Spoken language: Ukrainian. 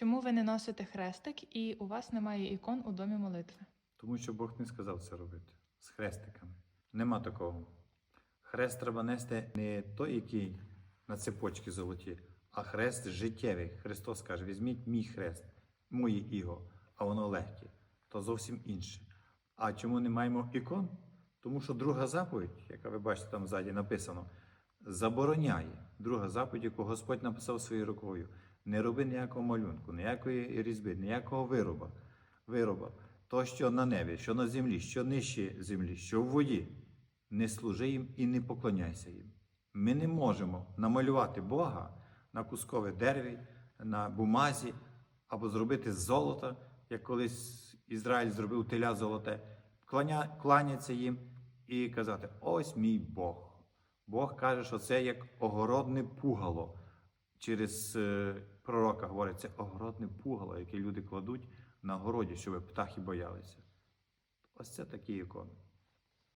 Чому ви не носите хрестик і у вас немає ікон у домі молитви? Тому що Бог не сказав це робити з хрестиками. Нема такого. Хрест треба нести не той, який на цепочці золоті, а хрест життєвий. Христос каже: візьміть мій хрест, моє іго, а воно легке, то зовсім інше. А чому не маємо ікон? Тому що друга заповідь, яка ви бачите там ззаді написано, забороняє. Друга заповідь, яку Господь написав своєю рукою. Не роби ніякого малюнку, ніякої різьби, ніякого вироба. вироба. То, що на небі, що на землі, що нижче землі, що в воді, не служи їм і не поклоняйся їм. Ми не можемо намалювати Бога на кускове дереві, на бумазі або зробити з золота, як колись Ізраїль зробив теля золоте, кланя, кланяться їм і казати: ось мій Бог. Бог каже, що це як огородне пугало. Через е, пророка говорить, це огородне пугало, яке люди кладуть на городі, щоб птахи боялися. Ось це такі ікони.